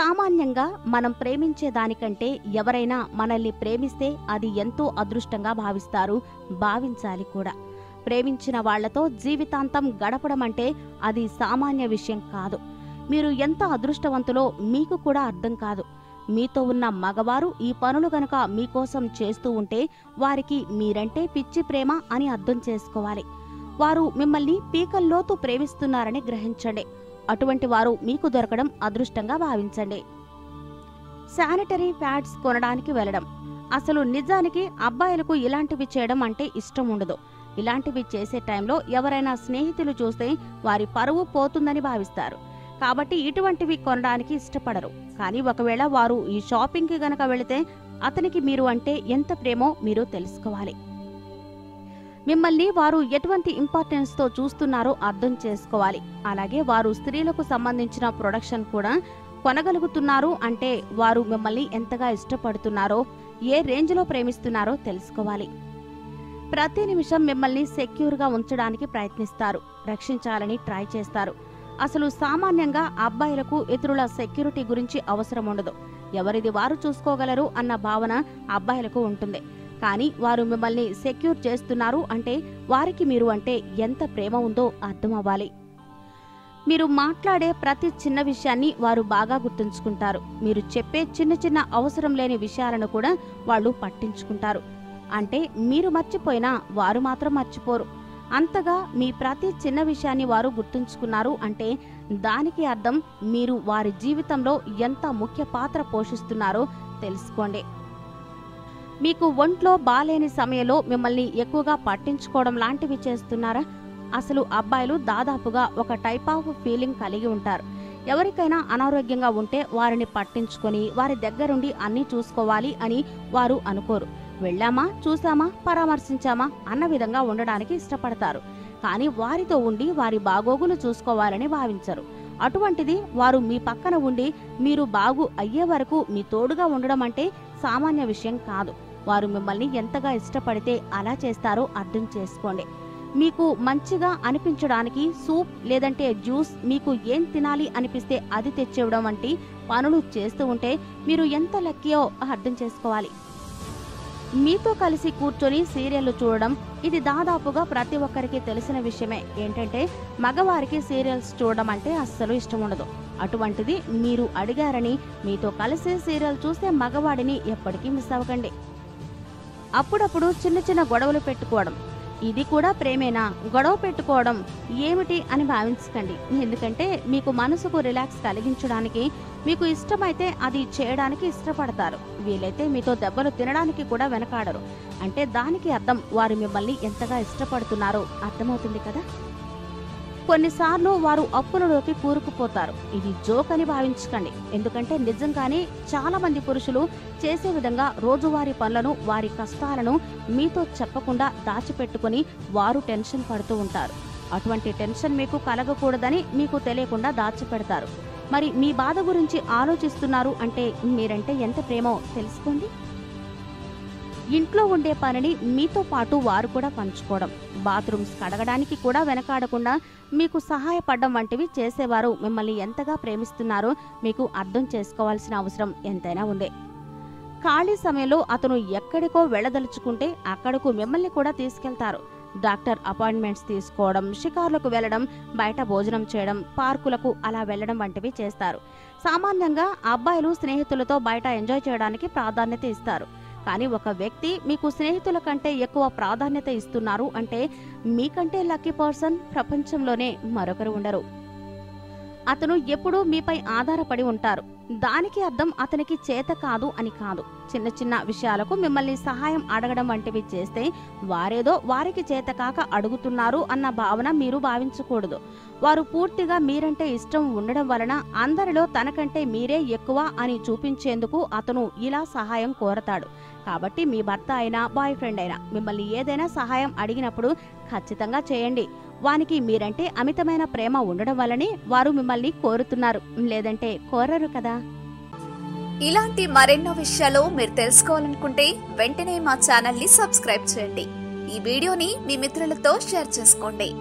సామాన్యంగా మనం ప్రేమించే దానికంటే ఎవరైనా మనల్ని ప్రేమిస్తే అది ఎంతో అదృష్టంగా భావిస్తారు భావించాలి కూడా. ప్రేమించిన వాళ్ళతో జీవితాంతం గడపడం అంటే అది సామాన్య విషయం కాదు. మీరు ఎంత అదృష్టవంతులో మీకు కూడా అర్థం కాదు. మీతో ఉన్న మగవారు ఈ పనులు గనక మీకోసం చేస్తూ ఉంటే వారికి మీరంటే పిచ్చి ప్రేమ అని అర్థం చేసుకోవాలి. వారు మిమ్మల్ని పీకల్లోతు ప్రేమిస్తున్నారని గ్రహించండి. అటువంటి వారు మీకు దొరకడం అదృష్టంగా భావించండి. శానిటరీ ప్యాడ్స్ కొనడానికి వెళ్ళడం. అసలు నిజానికి అబ్బాయిలకు ఇలాంటివి చేయడం అంటే ఇష్టం ఉండదు. ఇలాంటివి చేసే టైంలో ఎవరైనా స్నేహితులు చూస్తే వారి పరువు పోతుందని భావిస్తారు. కాబట్టి ఇటువంటివి కొనడానికి ఇష్టపడరు. కానీ ఒకవేళ వారు ఈ షాపింగ్కి గనక వెళితే అతనికి మీరు అంటే ఎంత ప్రేమో మీరు తెలుసుకోవాలి. మిమ్మల్ని వారు ఎటువంటి ఇంపార్టెన్స్తో చూస్తున్నారో అర్థం చేసుకోవాలి. అలాగే వారు స్త్రీలకు సంబంధించిన ప్రొడక్షన్ కూడా కొనగలుగుతున్నారు అంటే వారు మిమ్మల్ని ఎంతగా ఇష్టపడుతున్నారో ఏ రేంజ్లో ప్రేమిస్తున్నారో తెలుసుకోవాలి. ప్రతి నిమిషం మిమ్మల్ని సెక్యూర్గా ఉంచడానికి ప్రయత్నిస్తారు రక్షించాలని ట్రై చేస్తారు. అసలు సామాన్యంగా అబ్బాయిలకు ఇతరుల సెక్యూరిటీ గురించి అవసరం ఉండదు. ఎవరిది వారు చూసుకోగలరు అన్న భావన అబ్బాయిలకు ఉంటుంది. కానీ వారు మిమ్మల్ని సెక్యూర్ చేస్తున్నారు అంటే వారికి మీరు అంటే ఎంత ప్రేమ ఉందో అర్థం అవ్వాలి. మీరు మాట్లాడే ప్రతి చిన్న విషయాన్ని వారు బాగా గుర్తుంచుకుంటారు. మీరు చెప్పే చిన్న చిన్న అవసరం లేని విషయాలను కూడా వాళ్ళు పట్టించుకుంటారు. అంటే మీరు మర్చిపోయినా వారు మాత్రం మర్చిపోరు. అంతగా మీ ప్రతి చిన్న విషయాన్ని వారు గుర్తుంచుకున్నారు అంటే దానికి అర్థం మీరు వారి జీవితంలో ఎంత ముఖ్య పాత్ర పోషిస్తున్నారో తెలుసుకోండి. మీకు ఒంట్లో బాలేని సమయంలో మిమ్మల్ని ఎక్కువగా పట్టించుకోవడం లాంటివి చేస్తున్నారా? అసలు అబ్బాయిలు దాదాపుగా ఒక టైప్ ఆఫ్ ఫీలింగ్ కలిగి ఉంటారు. ఎవరికైనా అనారోగ్యంగా ఉంటే వారిని పట్టించుకొని వారి దగ్గరుండి అన్నీ చూసుకోవాలి అని వారు అనుకోరు. వెళ్ళామా? చూసామా పరామర్శించామా? అన్న విధంగా ఉండడానికి ఇష్టపడతారు. కానీ వారితో ఉండి వారి బాగోగులు చూసుకోవాలని భావించరు. అటువంటిది వారు మీ పక్కన ఉండి మీరు బాగు అయ్యే వరకు మీ తోడుగా ఉండడం అంటే సామాన్య విషయం కాదు. వారు మిమ్మల్ని ఎంతగా ఇష్టపడితే అలా చేస్తారో అర్థం చేసుకోండి. మీకు మంచిగా అనిపించడానికి సూప్ లేదంటే జ్యూస్ మీకు ఏం తినాలి అనిపిస్తే అది తెచ్చేవడం వంటి పనులు చేస్తూ ఉంటే మీరు ఎంత లక్కీయో అర్థం చేసుకోవాలి. మీతో కలిసి కూర్చొని సీరియల్లు చూడడం ఇది దాదాపుగా ప్రతి ఒక్కరికి తెలిసిన విషయమే. ఏంటంటే మగవారికి సీరియల్స్ చూడడం అంటే అస్సలు ఇష్టం ఉండదు. అటువంటిది మీరు అడిగారని మీతో కలిసి సీరియల్ చూస్తే మగవాడిని ఎప్పటికీ మిస్ అవ్వకండి. అప్పుడప్పుడు చిన్న చిన్న గొడవలు పెట్టుకోవడం. ఇది కూడా ప్రేమేనా? గొడవ పెట్టుకోవడం ఏమిటి అని భావించకండి. ఎందుకంటే మీకు మనసుకు రిలాక్స్ కలిగించడానికి మీకు ఇష్టమైతే అది చేయడానికి ఇష్టపడతారు. వీలైతే మీతో దెబ్బలు తినడానికి కూడా వెనకాడరు. అంటే దానికి అర్థం వారు మిమ్మల్ని ఎంతగా ఇష్టపడుతున్నారో అర్థమవుతుంది కదా? కొన్నిసార్లు వారు అప్పులలోకి కూరుకుపోతారు. ఇది జోక్ అని భావించకండి. ఎందుకంటే నిజంగానే చాలా మంది పురుషులు చేసే విధంగా రోజువారీ పనులను వారి కష్టాలను మీతో చెప్పకుండా దాచిపెట్టుకొని వారు టెన్షన్ పడుతూ ఉంటారు. అటువంటి టెన్షన్ మీకు కలగకూడదని మీకు తెలియకుండా దాచిపెడతారు. మరి మీ బాధ గురించి ఆలోచిస్తున్నారు అంటే మీరంటే ఎంత ప్రేమో తెలుసుకోండి. ఇంట్లో ఉండే పనిని మీతో పాటు వారు కూడా పంచుకోవడం. బాత్రూమ్స్ కడగడానికి కూడా వెనకాడకుండా మీకు సహాయపడడం వంటివి చేసేవారు. మిమ్మల్ని ఎంతగా ప్రేమిస్తున్నారో మీకు అర్థం చేసుకోవాల్సిన అవసరం ఎంతైనా ఉంది. ఖాళీ సమయంలో అతను ఎక్కడికో వెళ్ళదలుచుకుంటే అక్కడకు మిమ్మల్ని కూడా తీసుకెళ్తారు. డాక్టర్ అపాయింట్మెంట్స్ తీసుకోవడం షికార్లకు వెళ్ళడం బయట భోజనం చేయడం పార్కులకు అలా వెళ్ళడం వంటివి చేస్తారు. సామాన్యంగా అబ్బాయిలు స్నేహితులతో బయట ఎంజాయ్ చేయడానికి ప్రాధాన్యత ఇస్తారు. కానీ ఒక వ్యక్తి మీకు స్నేహితుల కంటే ఎక్కువ ప్రాధాన్యత ఇస్తున్నారు అంటే మీకంటే లక్కీ పర్సన్ ప్రపంచంలోనే మరొకరు ఉండరు. అతను ఎప్పుడూ మీపై ఆధారపడి ఉంటారు. దానికి అర్థం అతనికి చేత కాదు అని కాదు. చిన్న చిన్న విషయాలకు మిమ్మల్ని సహాయం అడగడం వంటివి చేస్తే వారేదో వారికి చేత కాక అడుగుతున్నారు అన్న భావన మీరు భావించకూడదు. వారు పూర్తిగా మీరంటే ఇష్టం ఉండడం వలన అందరిలో తనకంటే మీరే ఎక్కువ అని చూపించేందుకు అతను ఇలా సహాయం కోరతాడు. కాబట్టి మీ భర్త అయినా బాయ్ ఫ్రెండ్ అయినా మిమ్మల్ని ఏదైనా సహాయం అడిగినప్పుడు ఖచ్చితంగా చేయండి. వానికి మీరంటే అమితమైన ప్రేమ ఉండడం వల్లనే వారు మిమ్మల్ని కోరుతున్నారు. లేదంటే కోరరు కదా? ఇలాంటి మరెన్నో విషయాలు మీరు తెలుసుకోవాలనుకుంటే వెంటనే మా ఛానల్ని సబ్స్క్రైబ్ చేయండి. ఈ వీడియోని మీ మిత్రులతో షేర్ చేసుకోండి.